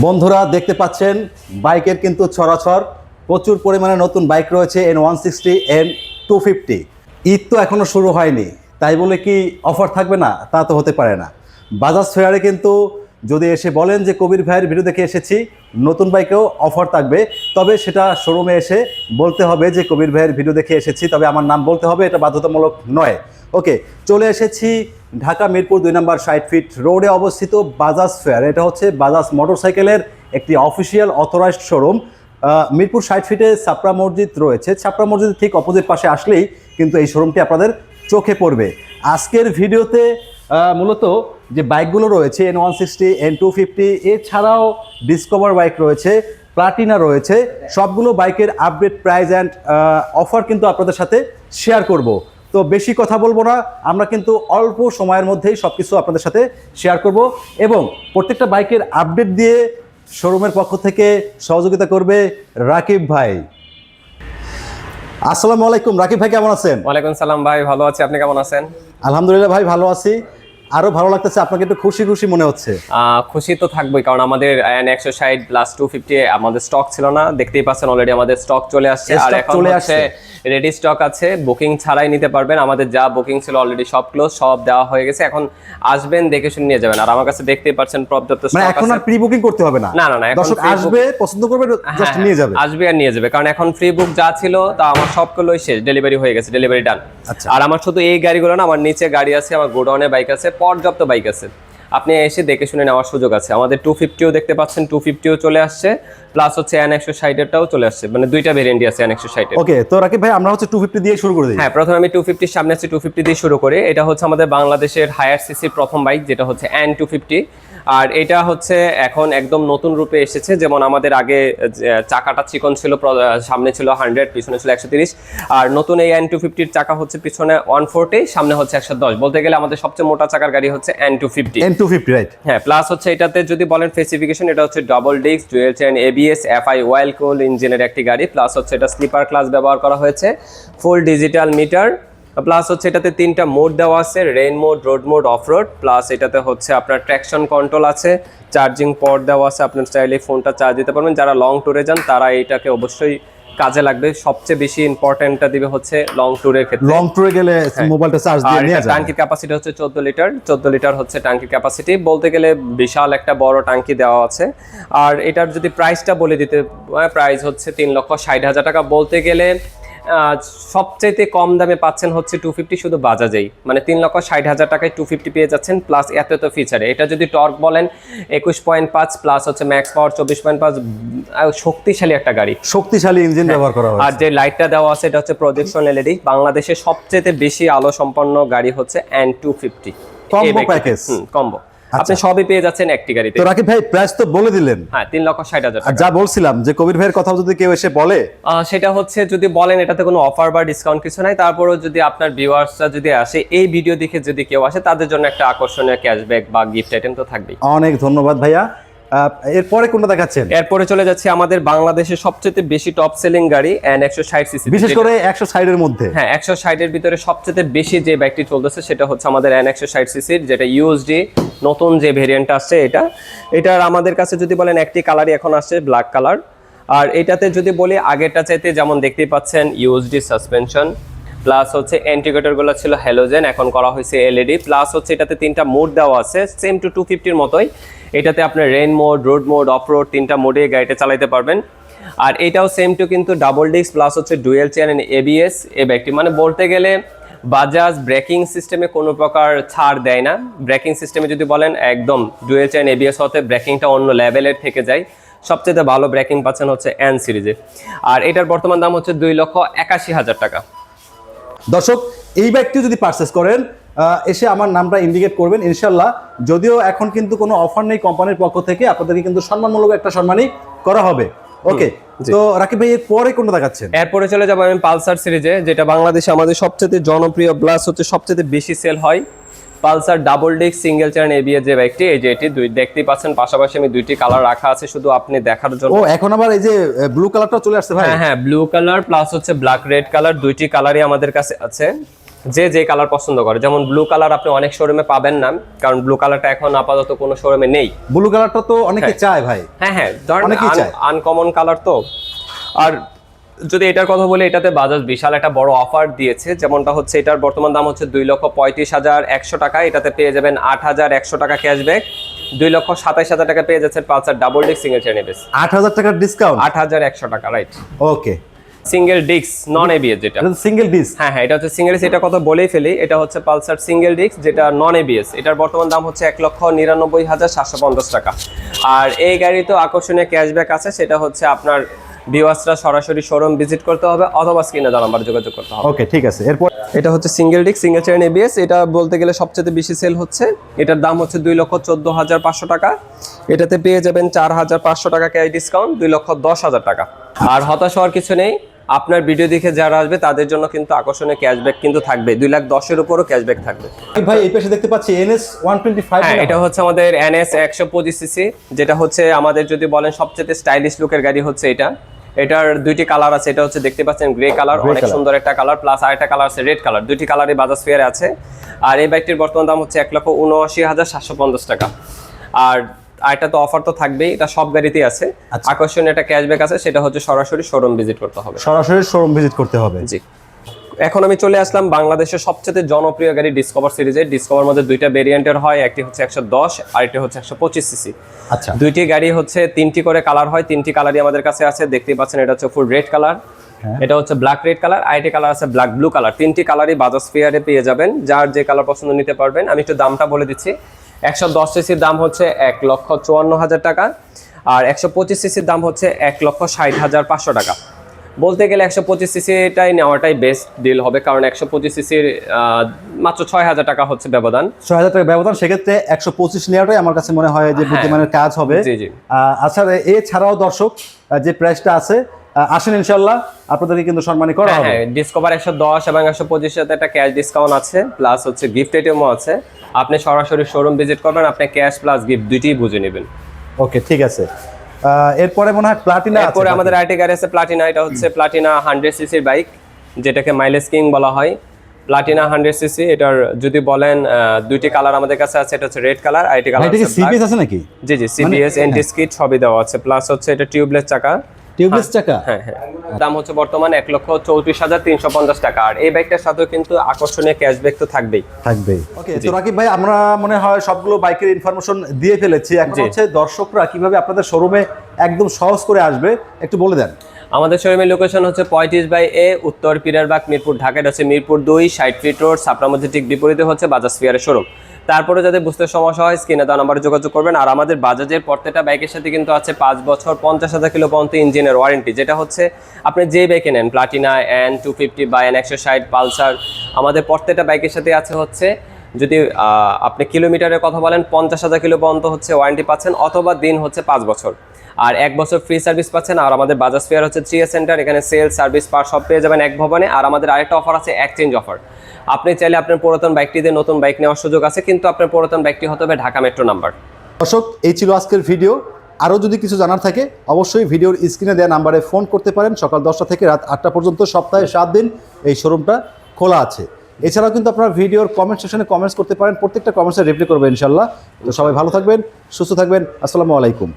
বন্ধুরা দেখতে পাচ্ছেন, বাইকের কিন্তু ছড়াছড়। প্রচুর পরিমাণে নতুন বাইক রয়েছে N one sixty N two fifty Eid তো এখনও শুরু হয়নি, তাই বলে কি অফার থাকবে না? তা তো হতে পারে না। বাজাজ ফেয়ারে কিন্তু যদি এসে বলেন যে, কবির ভাইয়ের ভিডিও দেখে এসেছি, নতুন বাইকেও অফার থাকবে। তবে সেটা শোরুমে এসে বলতে হবে যে, কবির ভাইয়ের ভিডিও দেখে এসেছি, তবে আমার নাম বলতে হবে, এটা বাধ্যতামূলক নয়। ওকে চলে এসেছি ঢাকা মিরপুর দুই নম্বর ষাট ফিট রোডে অবস্থিত বাজাজ ফেয়ার এটা হচ্ছে বাজাজ মোটরসাইকেলের একটি অফিসিয়াল অথরাইজড শোরুম মিরপুর ষাট ফিটে ছাপড়া মসজিদ রয়েছে। ছাপড়া মসজিদের ঠিক অপোজিট পাশে আসলেই কিন্তু এই শোরুমটি আপনাদের চোখে পড়বে। আজকের ভিডিওতে মূলত যে বাইকগুলো রয়েছে N one sixty N two fifty এছাড়াও ডিসকভার বাইক রয়েছে প্লাটিনা রয়েছে, সবগুলো বাইকের আপডেট প্রাইস অ্যান্ড অফার কিন্তু আপনাদের সাথে শেয়ার করব। তো বেশি কথা বলব না আমরা কিন্তু অল্প সময়ের মধ্যেই সব কিছু আপনাদের সাথে শেয়ার করব এবং প্রত্যেকটা বাইকের আপডেট দিয়ে শোরুমের পক্ষ থেকে সহযোগিতা করবে রাকিব ভাই। আসসালামু আলাইকুম রাকিব ভাই কেমন আছেন? ওয়ালাইকুম সালাম ভাই ভালো আছি। আপনি কেমন আছেন? আলহামদুলিল্লাহ ভাই ভালো আছি। আরও ভালো লাগতেছে আপনাকে একটু খুশি খুশি মনে হচ্ছে। খুশি তো থাকবোই কারণ আমাদের একশো ষাট প্লাস টু ফিফটি আমাদের স্টক ছিল না দেখতেই পাচ্ছেন অলরেডি আমাদের স্টক চলে আসছে। আর এখন চলে হচ্ছে রেডি স্টক আছে বুকিং ছাড়াই নিতে পারবেন আমাদের যা বুকিং ছিল অলরেডি সব ক্লোজ সব দেওয়া হয়ে গেছে। এখন আসবেন দেখে শুনে নিয়ে যাবেন। আর আমার কাছে দেখতেই পাচ্ছেন পর্যাপ্ত মানে স্টক এখন আর প্রি বুকিং করতে হবে না? না, না, এখন দর্শক আসবে পছন্দ করবে জাস্ট হ্যাঁ, নিয়ে যাবে। আসবে আর নিয়ে যাবে কারণ এখন ফ্রি বুক যা ছিল তা আমার সবগুলোই শেষ ডেলিভারি হয়ে গেছে ডেলিভারি ডান। আর আমার শুধু এই গাড়িগুলো না, আমার নিচে গাড়ি আছে, আমার গোডাউনে বাইক আছে, পর্যাপ্ত বাইক আছে। আপনি এসে দেখে শুনে নেওয়ার সুযোগ আছে। আমাদের টু ফিফটিও দেখতে পাচ্ছেন টু ফিফটিও চলে আসছে প্লাস হচ্ছে এন একশো ষাটেরটাও চলে আসছে। মানে দুইটা ভেরিয়েন্টই আছে এন একশো ষাটের। ওকে তো রাকিব ভাই আমরা হচ্ছে টু ফিফটি দিয়ে শুরু করে দিই। হ্যাঁ প্রথমে আমি টু ফিফটির সামনে আছি টু ফিফটি দিয়ে শুরু করি। এটা হচ্ছে আমাদের বাংলাদেশের হায়ার সিসির প্রথম বাইক যেটা হচ্ছে এন টু ফিফটি আর এটা হচ্ছে এখন একদম নতুন রূপে এসেছে। যেমন আমাদের আগে চাকাটা চিকন ছিল সামনে ছিল হান্ড্রেড পিছনে ছিল একশো তিরিশ। আর নতুন এই এন টু ফিফটির চাকা হচ্ছে পিছনে ওয়ান ফোরটি সামনে হচ্ছে একশো দশ। বলতে গেলে আমাদের সবচেয়ে মোটা চাকার গাড়ি হচ্ছে N two fifty N two fifty right হ্যাঁ প্লাস হচ্ছে এটাতে যদি বলেন স্পেসিফিকেশন এটা হচ্ছে double disc dual chain ABS FI oil cool ইঞ্জিনের একটি গাড়ি প্লাস হচ্ছে এটা স্লিপার ক্লাস ব্যবহার করা হয়েছে ফুল ডিজিটাল মিটার প্লাস হচ্ছে এটাতে তিনটা মোড দেওয়া আছে rain mode road mode off road plus এটাতে হচ্ছে আপনার ট্র্যাকশন কন্ট্রোল আছে চার্জিং পট দেওয়া আছে, আপনার চাইলে ফোনটা চার্জ দিতে পারবেন, যারা লং ট্যুরে যান, তারা এইটাকে অবশ্যই কাজে লাগবে। সবচেয়ে বেশি ইম্পর্টেন্টটা দিবে হচ্ছে লং ট্যুরের ক্ষেত্রে। লং ট্যুরে গেলে মোবাইলটা চার্জ দিয়ে নিয়ে যাবে। ট্যাঙ্কির ক্যাপাসিটি হচ্ছে চোদ্দ লিটার চোদ্দ লিটার হচ্ছে ট্যাঙ্কির ক্যাপাসিটি বলতে গেলে বিশাল একটা বড় ট্যাঙ্কি দেওয়া আছে। আর এটার যদি প্রাইসটা বলে দিতে প্রাইস হচ্ছে তিন লক্ষ ষাট হাজার টাকা। বলতে গেলে সবচাইতে কম দামে পাচ্ছেন হচ্ছে টু ফিফটি শুধু বাজাজেই। মানে তিন লক্ষ ষাট হাজার টাকায় টু ফিফটি পেয়ে যাচ্ছেন প্লাস এত এত ফিচারে এটা যদি টর্ক বলেন একুশ পয়েন্ট পাঁচ প্লাস হচ্ছে ম্যাক্স পাওয়ার চব্বিশ পয়েন্ট পাঁচ শক্তিশালী একটা গাড়ি। শক্তিশালী ইঞ্জিন ব্যবহার করা আর যে লাইটটা দেওয়া আছে এটা হচ্ছে প্রজেকশন এলইডি বাংলাদেশে সবচেয়ে বেশি আলো সম্পন্ন গাড়ি হচ্ছে N two fifty Combo package। Combo আপনি সবই পেয়ে যাচ্ছেন একটি গাড়িতে। তো রাকিব ভাই প্রাইস তো বলে দিলেন। হ্যাঁ তিন লক্ষ ষাট হাজার আর যা বলছিলাম যে কবির ভাইয়ের কথা যদি কেউ এসে বলে। আহ, সেটা হচ্ছে যদি বলেন এটাতে কোনো অফার বা ডিসকাউন্ট কিছু নাই। তারপরেও যদি আপনার ভিউয়ার্সরা যদি আসে এই ভিডিও দেখে যদি কেউ আসে তাদের জন্য একটা আকর্ষণীয় ক্যাশব্যাক বা গিফট আইটেম তো থাকবেই। অনেক ধন্যবাদ ভাইয়া। এরপরে কোনটা দেখাচ্ছেন? এরপরে চলে যাচ্ছে আমাদের বাংলাদেশের সবচেয়ে বেশি টপ সেলিং গাড়ি এন একশো ষাট সিসি বিশেষ করে একশো সাইডের মধ্যে। হ্যাঁ একশো ষাটের ভিতরে সবচেয়ে বেশি যে বাইকটি চলতেছে সেটা হচ্ছে আমাদের এন একশো ষাট সিসির যেটা ইউএসডি নতুন যে ভেরিয়েন্ট আসছে এটা। এটার আমাদের কাছে যদি বলেন একটি কালারই এখন আসছে ব্ল্যাক কালার আর এটাতে যদি বলি আগেরটা চাইতে যেমন দেখতেই পাচ্ছেন ইউএসডি সাসপেনশন প্লাস হচ্ছে গুলো ছিল হ্যালোজেন এখন করা হয়েছে এলইডি প্লাস হচ্ছে এটাতে তিনটা মোড দেওয়া আছে সেম টু টু ফিফটির মতোই। এটাতে আপনার rain mode road mode off road তিনটা মোডে গাড়িটা চালাতে পারবেন। আর এটাও সেম টু কিন্তু ডাবল ডিস্ক প্লাস হচ্ছে ডুয়েল চেয়ার এবিএস এ ব্যাগটি মানে বলতে গেলে বাজাজ ব্রেকিং সিস্টেমে কোনো প্রকার ছাড় দেয় না। ব্রেকিং সিস্টেমে যদি বলেন, একদম ডুয়েল চেয়ার এবিএস হতে ব্রেকিংটা অন্য লেভেলের থেকে যায়। সবচেয়ে ভালো ব্রেকিং পাচ্ছেন হচ্ছে এন সিরিজে আর এটার বর্তমান দাম হচ্ছে দুই লক্ষ একাশি হাজার টাকা। দর্শক, এই ব্যাগটি যদি পারচেস করেন এসে আমার নামটা ইন্ডিকেট করবেন ইনশাল্লাহ। যদিও এখন কিন্তু কোনো অফার নেই কোম্পানির পক্ষ থেকে আপনাদেরকে কিন্তু সম্মানমূলক একটা সম্মানই করা হবে। ওকে তো রাকিব ভাই এর পরে কোনটা দেখাচ্ছেন? এরপরে চলে যাব আমি পালসার সিরিজে যেটা বাংলাদেশে আমাদের সবচেয়ে জনপ্রিয় প্লাস হচ্ছে সবচেয়ে বেশি সেল হয়। Pulsar double disc single chain ABS যে বাইকটি এই যে এটি দুই দেখতেই পাচ্ছেন পাশাপাশি আমি দুইটি কালার রাখা আছে শুধু আপনি দেখার জন্য। ও এখন আবার এই যে ব্লু কালারটা চলে আসছে ভাই? হ্যাঁ হ্যাঁ ব্লু কালার প্লাস হচ্ছে ব্ল্যাক রেড কালার দুইটি কালারই আমাদের কাছে আছে। যে যে কালার পছন্দ করে। যেমন ব্লু কালার আপনি অনেক শোরুমে পাবেন না কারণ ব্লু কালারটা এখন আপাতত কোনো শোরুমে নেই। ব্লু কালারটা তো অনেকে চায় ভাই। হ্যাঁ হ্যাঁ ধরেন। আনকমন কালার তো। আর যদি এটার কথা বলি এটাতে বাজাজ বিশাল একটা বড় অফার দিয়েছে। যেমনটা হচ্ছে এটার বর্তমান দাম হচ্ছে দুই লক্ষ পঁয়ত্রিশ হাজার একশো টাকা। এটাতে পেয়ে যাবেন আট হাজার একশো টাকা ক্যাশব্যাক দুই লক্ষ সাতাইশ হাজার টাকা পেয়ে যাচ্ছেন Pulsar double disc single chain আট হাজার টাকার ডিসকাউন্ট আট হাজার একশো টাকা right okay single disc non ABS যেটা। সিঙ্গেল ডিস্ক হ্যাঁ হ্যাঁ এটা হচ্ছে সিঙ্গেল এটা কথা বলেই ফেলি। এটা হচ্ছে পালসার সিঙ্গেল ডিস্ক যেটা নন এবিএস এটার বর্তমান দাম হচ্ছে এক লক্ষ নিরানব্বই হাজার সাতশো পঞ্চাশ টাকা। আর এই গাড়িতে আকর্ষণীয় ক্যাশব্যাক আছে সেটা হচ্ছে আপনার ভিউয়ার্সরা সরাসরি শোরুম ভিজিট করতে হবে অথবা স্ক্রিনে দেওয়া নাম্বার যোগাযোগ করতে হবে। ওকে ঠিক আছে। এরপর এটা হচ্ছে single disc single chain ABS এটা বলতে গেলে সবচেয়ে বেশি সেল হচ্ছে। এটার দাম হচ্ছে দুই লক্ষ চোদ্দ হাজার পাঁচশো টাকা। এটাতে পেয়ে যাবেন চার হাজার পাঁচশো টাকা ক্যাশ ডিসকাউন্ট দুই লক্ষ দশ হাজার টাকা। আর হতাশ হওয়ার কিছু নেই। আপনার ভিডিও দেখে যারা আসবে তাদের জন্য কিন্তু আকর্ষণীয় ক্যাশব্যাক কিন্তু থাকবে। দুই লাখ দশের উপরও ক্যাশব্যাক থাকবে। ভাই এই পাশে দেখতে পাচ্ছি এনএস ওয়ান টোয়েন্টি ফাইভ এটা হচ্ছে আমাদের এনএস একশো পঁচিশ সিসি যেটা হচ্ছে আমাদের যদি বলেন সবচেয়ে স্টাইলিশ লুকের গাড়ি হচ্ছে এটা। এটার দুইটি কালার আছে এটা হচ্ছে দেখতে পাচ্ছেন গ্রে কালার অনেক সুন্দর একটা কালার প্লাস আরেকটা কালার আছে রেড কালার দুইটি কালারই বাজাজ ফেয়ারে আছে। আর এই বাইকটির বর্তমান দাম হচ্ছে এক লক্ষ উনআশি হাজার সাতশো পঞ্চাশ টাকা। আর আরেকটা তো অফার তো থাকবেই এটা সব গাড়িতেই আছে। আচ্ছা। আকর্ষণীয় একটা ক্যাশব্যাক আছে সেটা হচ্ছে সরাসরি শোরুম ভিজিট করতে হবে। সরাসরি শোরুম ভিজিট করতে হবে। জি। এখন আমি চলে আসলাম বাংলাদেশের সবচেয়ে জনপ্রিয় গাড়ি ডিসকভার সিরিজের ডিসকভার মধ্যে দুইটা ভেরিয়েন্টের হয় একটি হচ্ছে একশো দশ আর একটি হচ্ছে একশো পঁচিশ সিসি আচ্ছা। দুইটি গাড়ি হচ্ছে তিনটি করে কালার হয় তিনটি কালারই আমাদের কাছে আছে। দেখতেই পাচ্ছেন এটা হচ্ছে ফুল রেড কালার। এটা হচ্ছে ব্ল্যাক রেড কালার আইটি কালার আছে ব্ল্যাক ব্লু কালার তিনটি কালারই বাজাজ ফেয়ারে পেয়ে যাবেন যার যে কালার পছন্দ নিতে পারবেন। আমি একটু দামটা বলে দিচ্ছি। একশো দশ সিসির দাম হচ্ছে এক লক্ষ চুয়ান্ন হাজার টাকা আর একশো পঁচিশ সিসির দাম হচ্ছে এক লক্ষ ষাট হাজার পাঁচশো টাকা। বলতে গেলে একশো পঁচিশ সিসিটাই নেওয়াটাই বেস্ট ডিল হবে কারণ একশো পঁচিশ সিসির মাত্র ছয় হাজার টাকা হচ্ছে ব্যবধান। ছয় হাজার টাকা ব্যবধান সেক্ষেত্রে একশো পঁচিশ নেওয়াটাই আমার কাছে মনে হয় যে বুদ্ধিমানের কাজ হবে। জি, জি। আচ্ছা এছাড়াও দর্শক যে প্রাইসটা আছে আসেন ইনশাল্লাহ আপনাদেরকে কিন্তু সম্মানী করা হবে। হ্যাঁ ডিসকভার একশো দশ এবং একশো পঁচিশ সাথে একটা ক্যাশ ডিসকাউন্ট আছে প্লাস হচ্ছে গিফট আইটেমও আছে। আপনি সরাসরি শোরুম ভিজিট করবেন আপনি ক্যাশ প্লাস গিফট দুইটিই বুঝে নেবেন। ওকে ঠিক আছে। এরপরে মনে হয় প্লাটিনা আছে এরপরে আমাদের আইটি গাড়ি আছে প্লাটিনা এটা হচ্ছে প্লাটিনা হান্ড্রেড সিসির বাইক যেটাকে মাইলেজ কিং বলা হয়। প্লাটিনা হান্ড্রেড সিসি এটার যদি বলেন দুইটি কালার আমাদের কাছে আছে এটা হচ্ছে রেড কালার আইটি কালার সিবিএস আছে নাকি? জি জি সিবিএস এন্টি স্কিট সবই দেওয়া আছে। প্লাস হচ্ছে এটা টিউবলেস চাকা। টিউবলেস চাকা? হ্যাঁ হ্যাঁ। দাম হচ্ছে বর্তমানে এক লক্ষ চৌত্রিশ হাজার তিনশো পঞ্চাশ টাকা। আর এই বাইকটার সাথেও কিন্তু আকর্ষণীয় ক্যাশব্যাক তো থাকবেই। থাকবে ওকে তো রাকিব ভাই আমরা মনে হয় সবগুলো বাইকের ইনফরমেশন দিয়ে ফেলেছি। এখন হচ্ছে দর্শকরা কীভাবে আপনাদের শোরুমে একদম সহজ করে আসবে একটু বলে দেন। আমাদের শোরুমের লোকেশন হচ্ছে পঁয়ত্রিশ বাই এ উত্তর পিরারবাগ মিরপুর ঢাকায় হচ্ছে মিরপুর দুই ষাট ফিট রোড সাপড়া মধ্যে ঠিক বিপরীতে হচ্ছে বাজাজ ফিয়ারের শোরুম তারপরে যাতে বুঝতে সমস্যা হয়, স্ক্রিনে দেওয়া নাম্বারে যোগাযোগ করবেন। আর আমাদের বাজাজের প্রত্যেকটা বাইকের সাথে কিন্তু আছে পাঁচ বছর, পঞ্চাশ হাজার কিলো পর্যন্ত ইঞ্জিনের ওয়ারেন্টি যেটা হচ্ছে আপনি যে বাইকে নেন প্লাটিনা এন টু ফিফটি বা এন একশো ষাট পালসার আমাদের প্রত্যেকটা বাইকের সাথে আছে হচ্ছে, যদি আপনি কিলোমিটারের কথা বলেন, পঞ্চাশ হাজার কিলো পর্যন্ত হচ্ছে ওয়ারেন্টি পাচ্ছেন, অথবা দিন হচ্ছে পাঁচ বছর। আর এক বছর ফ্রি সার্ভিস পাচ্ছেন, আর আমাদের বাজাজ ফেয়ার হচ্ছে থ্রি সেন্টার এখানে সেল সার্ভিস পার সব পেয়ে যাবেন এক ভবনে। আর আমাদের আরেকটা অফার আছে এক্সচেঞ্জ অফার আপনি চাইলে আপনার পুরাতন বাইকটি দিয়ে নতুন বাইক নেওয়ার সুযোগ আছে, কিন্তু আপনার পুরাতন বাইকটি হতে হবে ঢাকা মেট্রো নাম্বার। দর্শক, এই ছিল আজকের ভিডিও। আরও যদি কিছু জানার থাকে, অবশ্যই ভিডিওর স্ক্রিনে দেওয়া নাম্বারে ফোন করতে পারেন। সকাল দশটা থেকে রাত আটটা পর্যন্ত, সপ্তাহে সাত দিন এই শোরুমটা খোলা আছে। এছাড়াও কিন্তু আপনারা ভিডিওর কমেন্ট সেকশনে কমেন্টস করতে পারেন। প্রত্যেকটা কমেন্টসে রিপ্লাই করবেন ইনশাল্লাহ তো সবাই ভালো থাকবেন, সুস্থ থাকবেন। আসসালামু আলাইকুম।